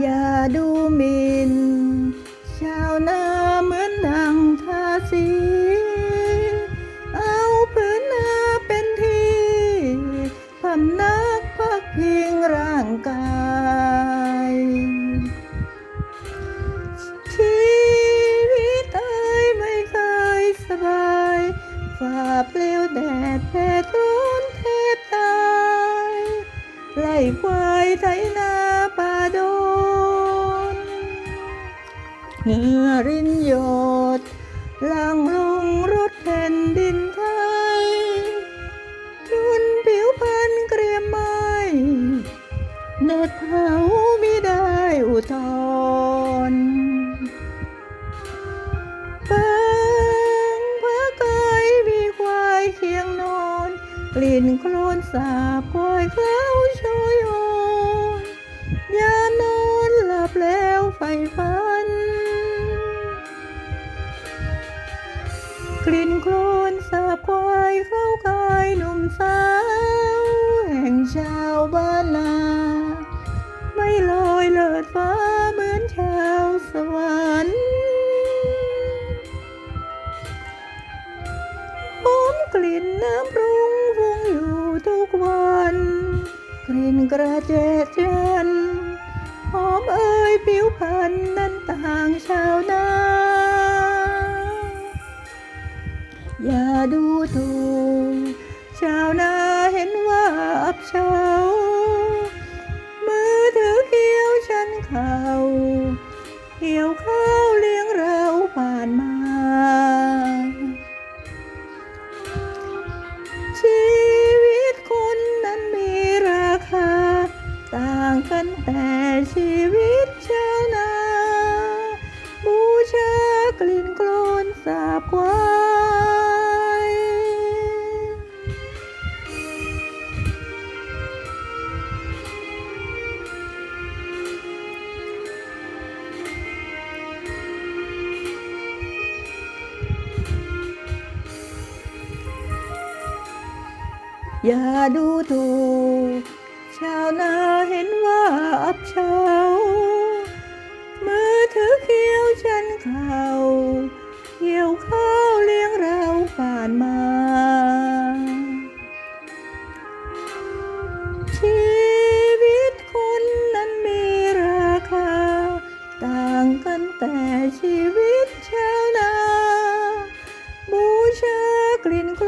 อย่าดูหมินชาวนาเหมือนดังทาสี เอาพื้นนาเป็นที่พำนักพักพิงร่างกาย ชีวิตเอ้ยไม่เคยสบายฝ่าเปลวแดดแผดร้อนแทบตาย ไล่ควายไถนา เหงื่อรินหยดหลังลงรถแผ่นดินไทยจนผิวพันเกรียมไม้เน็ดเผาไม่ได้อุทธรณ์บางพระกายมีควายเคียงนอน กลิ่นโคลนสาบควายเคล้าโชยโอนยานอนหลับแล้วไฟฟัน ลิ่นโคลนสาบควายเข้ากายหนุ่มสาวแห่งชาวบ้านนา ไม่ลอยเลิศฟ้าเหมือนชาวสวรรค์หอมกลิ่นน้ำปรุงฟุ้งอยู่ทุกวัน กลิ่นกระเจดจันหอมเอ่ยผิวพันธุ์นั้นต่าง เข่าเกี่ยวข้าวเลี้ยงเราผ่านมา ชีวิตคนนั้นมีราคา ต่างกันแต่ชีว อย่าดูถูก ชาวนาเห็นว่าอับเฉามือถือเขียวฉันเขาเกี่ยวข้าวเลี้ยงเราผ่านมา ชีวิตคนนั้นมีราคา ต่างกันแต่ชีวิตชาวนา บูชากลิ่นกล